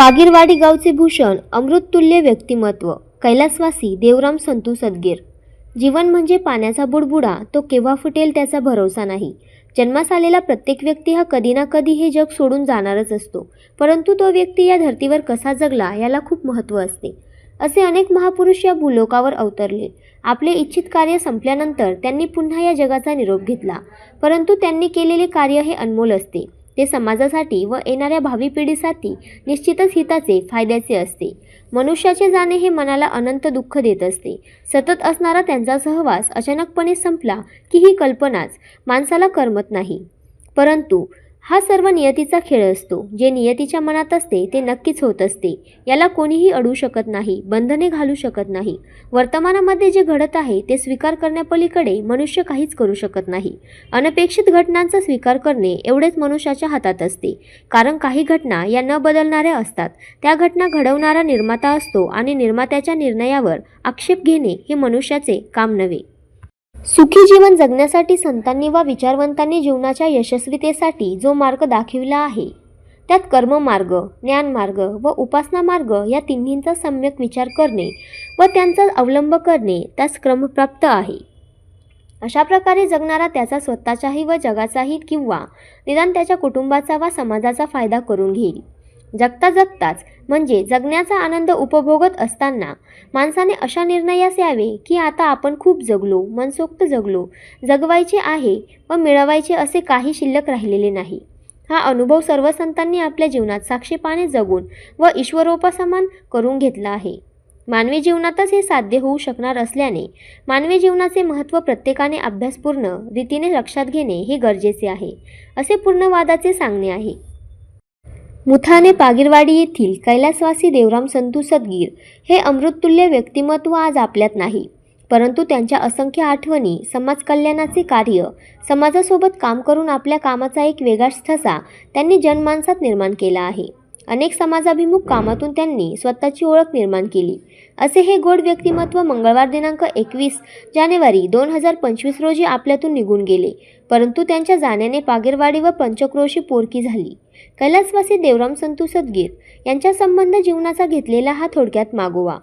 पागीरवाडी गावचे भूषण अमृततुल्य व्यक्तिमत्व. कैलासवासी देवराम संतू सदगीर. जीवन म्हणजे पाण्याचा बुडबुडा तो केव्हा फुटेल त्याचा भरोसा नाही. जन्मास आलेला प्रत्येक व्यक्ती हा कधी ना कधी हे जग सोडून जाणारच असतो. परंतु तो व्यक्ती या धर्तीवर कसा जगला याला खूप महत्त्व असते. असे अनेक महापुरुष या भूलोकावर अवतरले. आपले इच्छित कार्य संपल्यानंतर त्यांनी पुन्हा या जगाचा निरोप घेतला. परंतु त्यांनी केलेले कार्य हे अनमोल असते. ते समाजासाठी व येणाऱ्या भावी पिढीसाठी निश्चितच हिताचे फायद्याचे असते. मनुष्याचे जाणे हे मनाला अनंत दुःख देत असते. सतत असणारा त्यांचा सहवास अचानकपणे संपला की ही कल्पनाच माणसाला करमत नाही. परंतु हा सर्व नियतीचा खेळ असतो. जे नियतीच्या मनात असते ते नक्कीच होत असते. याला कोणीही अडू शकत नाही बंधने घालू शकत नाही. वर्तमानामध्ये जे घडत आहे ते स्वीकार करण्यापलीकडे मनुष्य काहीच करू शकत नाही. अनपेक्षित घटनांचा स्वीकार करणे एवढेच मनुष्याच्या हातात असते. कारण काही घटना या न बदलणाऱ्या असतात. त्या घटना घडवणारा निर्माता असतो आणि निर्मात्याच्या निर्णयावर आक्षेप घेणे हे मनुष्याचे काम नव्हे. सुखी जीवन जगण्यासाठी संतांनी वा विचारवंतांनी जीवनाच्या यशस्वीतेसाठी जो मार्ग दाखविला आहे त्यात कर्ममार्ग ज्ञानमार्ग व उपासना मार्ग या तिन्हींचा सम्यक विचार करणे व त्यांचा अवलंब करणे त्यास क्रमप्राप्त आहे. अशा प्रकारे जगणारा त्याचा स्वतःचाही व जगाचाही किंवा निदान त्याच्या कुटुंबाचा वा समाजाचा फायदा करून घेईल. जगता जगताच म्हणजे जगण्याचा आनंद उपभोगत असताना माणसाने अशा निर्णयास यावे की आता आपण खूप जगलो मनसोक्त जगलो जगवायचे आहे व मिळवायचे असे काही शिल्लक राहिलेले नाही. हा अनुभव सर्व संतांनी आपल्या जीवनात साक्षीपाने जगून व ईश्वरोपसमान करून घेतला आहे. मानवी जीवनातच हे साध्य होऊ शकणार असल्याने मानवी जीवनाचे महत्त्व प्रत्येकाने अभ्यासपूर्ण रीतीने लक्षात घेणे हे गरजेचे आहे असे पूर्णवादाचे सांगणे आहे. मुथाने पागिरवाडी येथील कैलासवासी देवराम संतू सदगीर हे अमृततुल्य व्यक्तिमत्व आज आपल्यात नाही परंतु त्यांच्या असंख्य आठवणी समाज कल्याणाचे कार्य समाजासोबत काम करून आपल्या कामाचा एक वेगळाच ठसा त्यांनी जनमानसात निर्माण केला आहे. अनेक समाजाभिमुख कामातून त्यांनी स्वतःची ओळख निर्माण केली. असे हे गोड व्यक्तिमत्व मंगळवार दिनांक एकवीस जानेवारी दोन हजार पंचवीस रोजी आपल्यातून निघून गेले. परंतु त्यांच्या जाण्याने पागेरवाडी व पंचक्रोशी पोरकी झाली. कैलासवासी देवराम संतू सदगीर यांच्या संबंध जीवनाचा घेतलेला हा थोडक्यात मागोवा.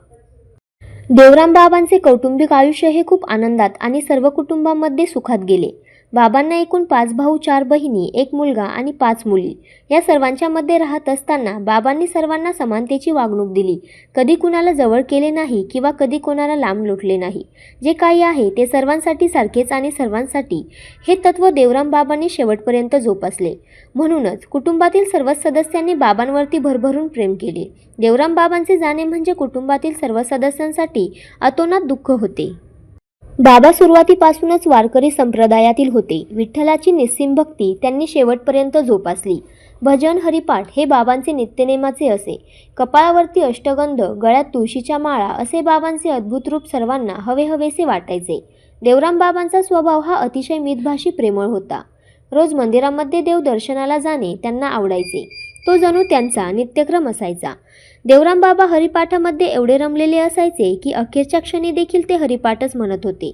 देवराम बाबांचे कौटुंबिक आयुष्य हे खूप आनंदात आणि सर्व कुटुंबामध्ये सुखात गेले. बाबांना एकूण पाच भाऊ चार बहिणी एक मुलगा आणि पाच मुली. या सर्वांच्या मध्ये राहत असताना बाबांनी सर्वांना समानतेची वागणूक दिली. कधी कुणाला जवळ केले नाही किंवा कधी कोणाला लांब लोटले नाही. जे काही आहे ते सर्वांसाठी सारखेच आणि सर्वांसाठी. हे तत्व देवराम बाबांनी शेवटपर्यंत जोपासले. म्हणूनच कुटुंबातील सर्वच सदस्यांनी बाबांवरती भरभरून प्रेम केले. देवराम बाबांचे जाणे म्हणजे कुटुंबातील सर्व सदस्यांसाठी अतोनात दुःख होते. बाबा सुरुवातीपासूनच वारकरी संप्रदायातील होते. विठ्ठलाची निस्सिम भक्ती त्यांनी शेवटपर्यंत जोपासली. भजन हरिपाठ हे बाबांचे नित्यनेमाचे असे. कपाळावरती अष्टगंध गळ्यात तुळशीच्या माळा असे बाबांचे अद्भुत रूप सर्वांना हवे हवेसे वाटायचे. देवराम बाबांचा स्वभाव हा अतिशय मितभाषी प्रेमळ होता. रोज मंदिरामध्ये देव दर्शनाला जाणे त्यांना आवडायचे. तो जणू त्यांचा नित्यक्रम असायचा. देवराम बाबा हरिपाठामध्ये एवढे रमलेले असायचे की अखेरच्या क्षणी देखील ते हरिपाठच म्हणत होते.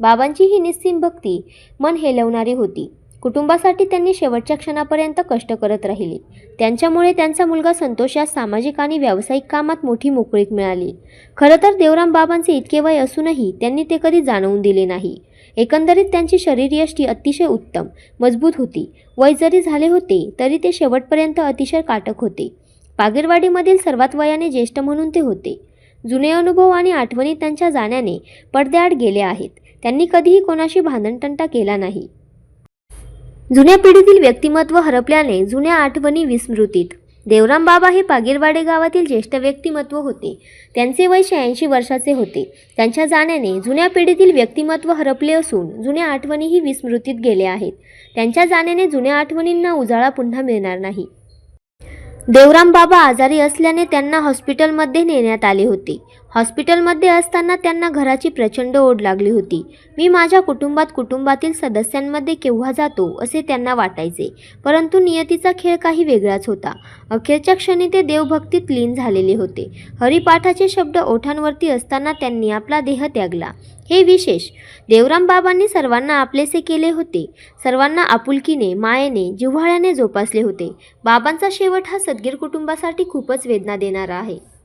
बाबांची ही निस्सीम भक्ती मन हेलवणारी होती. कुटुंबासाठी त्यांनी शेवटच्या क्षणापर्यंत कष्ट करत राहिले. त्यांच्यामुळे त्यांचा मुलगा संतोषास सामाजिक आणि व्यावसायिक कामात मोठी मोकळीक मिळाली. खरं तर देवराम बाबांचे इतके वय असूनही त्यांनी ते कधी जाणवून दिले नाही. एकंदरीत त्यांची शरीरयष्टी अतिशय उत्तम मजबूत होती. वय जरी झाले होते तरी ते शेवटपर्यंत अतिशय काटक होते. पागिरवाडीमधील सर्वात वयाने ज्येष्ठ म्हणून ते होते. जुने अनुभव आणि आठवणी त्यांच्या जाण्याने पडद्याआड गेले आहेत. त्यांनी कधीही कोणाशी भांडणतंटा केला नाही. जुन्या पिढीतील व्यक्तिमत्व हरपल्याने जुन्या आठवणी विस्मृतीत. देवराम बाबा हे पागीरवाडे गावातील ज्येष्ठ व्यक्तिमत्व होते. त्यांचे वय शहाऐंशी वर्षाचे होते. त्यांच्या जाण्याने जुन्या पिढीतील व्यक्तिमत्व हरपले असून जुन्या आठवणीही विस्मृतीत गेल्या आहेत. त्यांच्या जाण्याने जुन्या आठवणींना उजाळा पुन्हा मिळणार नाही. देवराम बाबा आजारी असल्याने त्यांना हॉस्पिटलमध्ये नेण्यात आले होते. हॉस्पिटलमध्ये असताना त्यांना घराची प्रचंड ओढ लागली होती. मी माझ्या कुटुंबात कुटुंबातील सदस्यांमध्ये केव्हा जातो असे त्यांना वाटायचे. परंतु नियतीचा खेळ काही वेगळाच होता. अखेरच्या क्षणी ते देवभक्तीत लीन झालेले होते. हरिपाठाचे शब्द ओठांवरती असताना त्यांनी आपला देह त्यागला. हे विशेष. देवराम बाबांनी सर्वांना आपलेसे केले होते. सर्वांना आपुलकीने मायेने जिव्हाळ्याने जोपासले होते. बाबांचा शेवट हा सदगीर कुटुंबासाठी खूपच वेदना देणारा आहे.